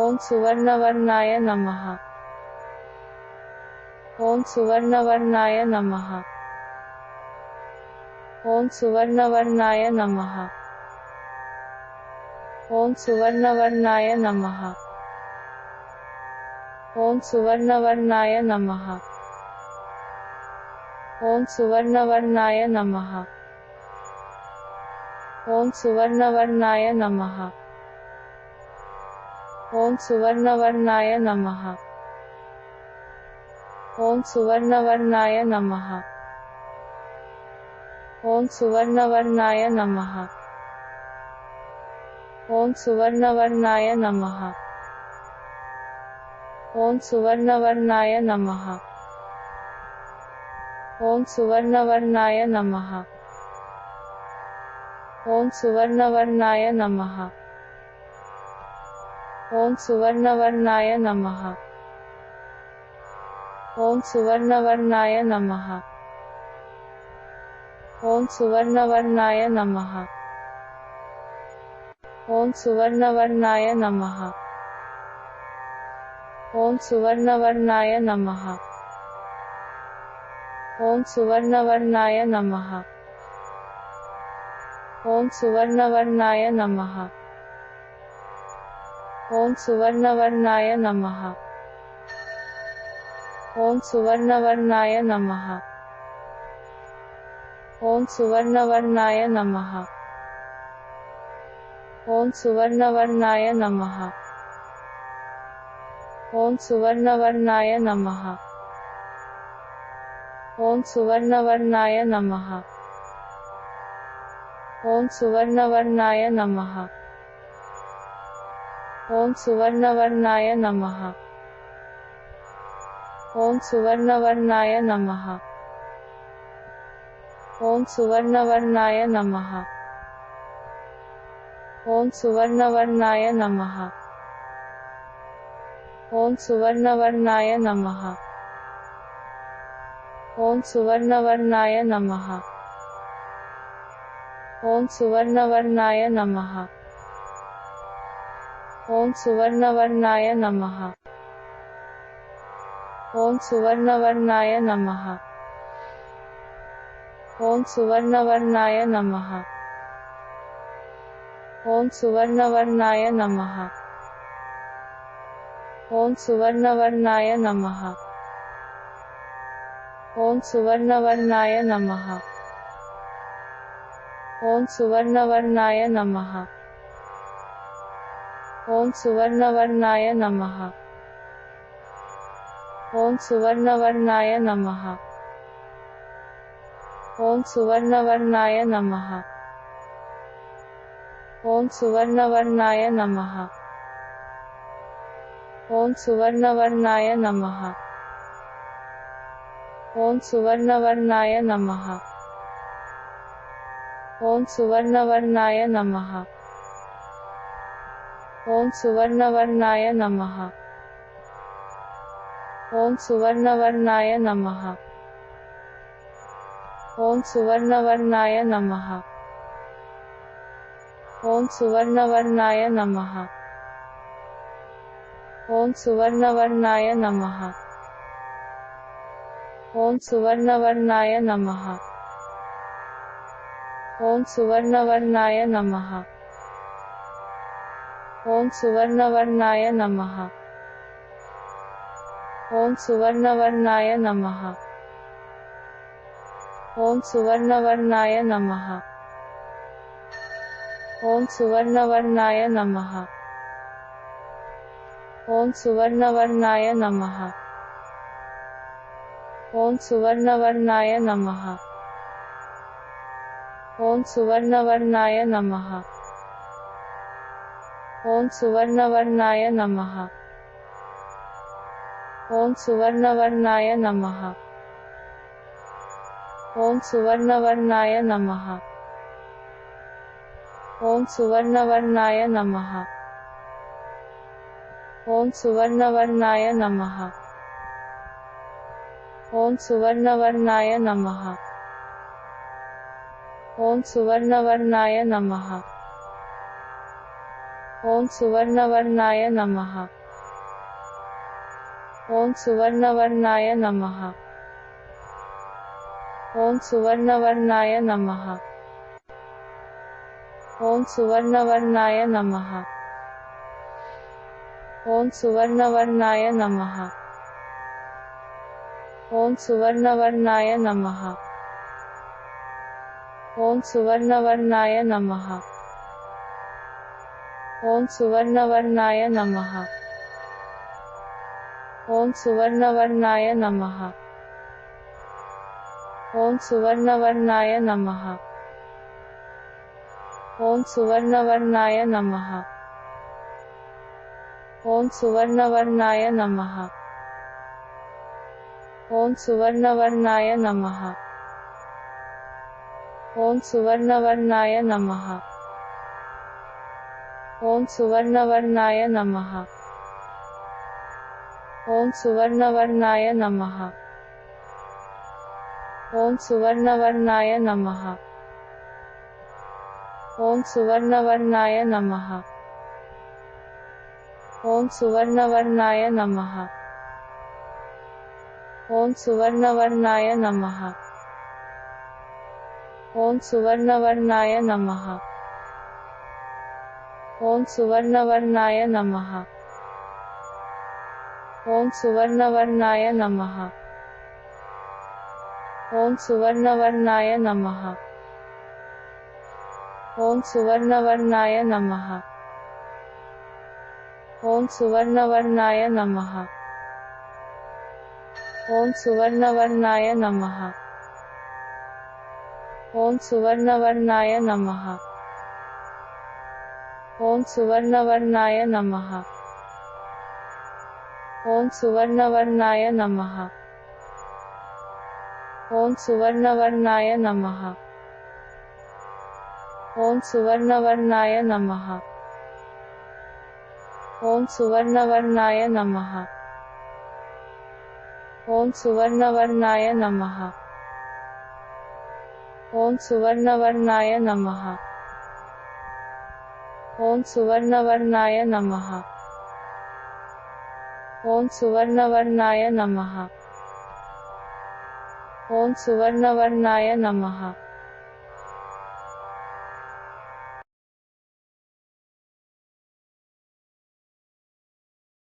ॐ सुवर्णवर्णाय नमः ॐ सुवर्णवर्णाय नमः ॐ सुवर्णवर्णाय नमः ॐ सुवर्णवर्णाय नमः ॐ सुवर्णवर्णाय नमः ॐ सुवर्णवर्णाय नमः ॐ सुवर्णवर्णाय नमः ॐ सुवर्णवर्णाय नमः। ॐ सुवर्णवर्णाय नमः। ॐ सुवर्णवर्णाय नमः। ॐ सुवर्णवर्णाय नमः। ॐ सुवर्णवर्णाय नमः। ॐ सुवर्णवर्णाय नमः। ॐ सुवर्णवर्णाय नमः। ॐ सुवर्णवर्णाय नमः। ॐ सुवर्णवर्णाय नमः। ॐ सुवर्णवर्णाय नमः। ॐ सुवर्णवर्णाय नमः। ॐ सुवर्णवर्णाय नमः। ॐ सुवर्णवर्णाय नमः। ॐ सुवर्णवर्णाय नमः। ॐ सुवर्णवर्णाय नमः ॐ सुवर्णवर्णाय नमः ॐ सुवर्णवर्णाय नमः ॐ सुवर्णवर्णाय नमः ॐ सुवर्णवर्णाय नमः ॐ सुवर्णवर्णाय नमः ॐ सुवर्णवर्णाय नमः ॐ सुवर्णवर्णाय नमः। ॐ सुवर्णवर्णाय नमः। ॐ सुवर्णवर्णाय नमः। ॐ सुवर्णवर्णाय नमः। ॐ सुवर्णवर्णाय नमः। ॐ सुवर्णवर्णाय नमः। ॐ सुवर्णवर्णाय नमः। ॐ सुवर्णवर्णाय नमः। ॐ सुवर्णवर्णाय नमः। ॐ सुवर्णवर्णाय नमः। ॐ सुवर्णवर्णाय नमः। ॐ सुवर्णवर्णाय नमः। ॐ सुवर्णवर्णाय नमः। ॐ सुवर्णवर्णाय नमः। ॐ सुवर्णवर्णाय नमः। ॐ सुवर्णवर्णाय नमः। ॐ सुवर्णवर्णाय नमः। ॐ सुवर्णवर्णाय नमः। ॐ सुवर्णवर्णाय नमः। ॐ सुवर्णवर्णाय नमः। ॐ सुवर्णवर्णाय नमः। ॐ सुवर्णवर्णाय नमः। ॐ सुवर्णवर्णाय नमः। ॐ सुवर्णवर्णाय नमः। ॐ सुवर्णवर्णाय नमः। ॐ सुवर्णवर्णाय नमः। ॐ सुवर्णवर्णाय नमः। ॐ सुवर्णवर्णाय नमः। ॐ सुवर्णवर्णाय नमः। ॐ सुवर्णवर्णाय नमः। ॐ सुवर्णवर्णाय नमः। ॐ सुवर्णवर्णाय नमः। ॐ सुवर्णवर्णाय नमः। ॐ सुवर्णवर्णाय नमः। ॐ सुवर्णवर्णाय नमः। ॐ सुवर्णवर्णाय नमः ॐ सुवर्णवर्णाय नमः ॐ सुवर्णवर्णाय नमः ॐ सुवर्णवर्णाय नमः ॐ सुवर्णवर्णाय नमः ॐ सुवर्णवर्णाय नमः ॐ सुवर्णवर्णाय नमः ॐ सुवर्णवर्णाय नमः ॐ सुवर्णवर्णाय नमः ॐ सुवर्णवर्णाय नमः ॐ सुवर्णवर्णाय नमः ॐ सुवर्णवर्णाय नमः ॐ सुवर्णवर्णाय नमः ॐ सुवर्णवर्णाय नमः ॐ सुवर्णवर्णाय नमः ॐ सुवर्णवर्णाय नमः ॐ सुवर्णवर्णाय नमः ॐ सुवर्णवर्णाय नमः ॐ सुवर्णवर्णाय नमः ॐ सुवर्णवर्णाय नमः ॐ सुवर्णवर्णाय नमः ॐ सुवर्णवर्णाय नमः ॐ सुवर्णवर्णाय नमः ॐ सुवर्णवर्णाय नमः ॐ सुवर्णवर्णाय नमः ॐ सुवर्णवर्णाय नमः ॐ सुवर्णवर्णाय नमः ॐ सुवर्णवर्णाय नमः ॐ सुवर्णवर्णाय नमः। ॐ सुवर्णवर्णाय नमः। ॐ सुवर्णवर्णाय नमः। ॐ सुवर्णवर्णाय नमः। ॐ सुवर्णवर्णाय नमः। ॐ सुवर्णवर्णाय नमः। ॐ सुवर्णवर्णाय नमः। ॐ सुवर्णवर्णाय नमः ॐ सुवर्णवर्णाय नमः ॐ सुवर्णवर्णाय नमः ॐ सुवर्णवर्णाय नमः ॐ सुवर्णवर्णाय नमः ॐ सुवर्णवर्णाय नमः ॐ सुवर्णवर्णाय नमः ॐ सुवर्णवर्णाय नमः। ॐ सुवर्णवर्णाय नमः। ॐ सुवर्णवर्णाय नमः।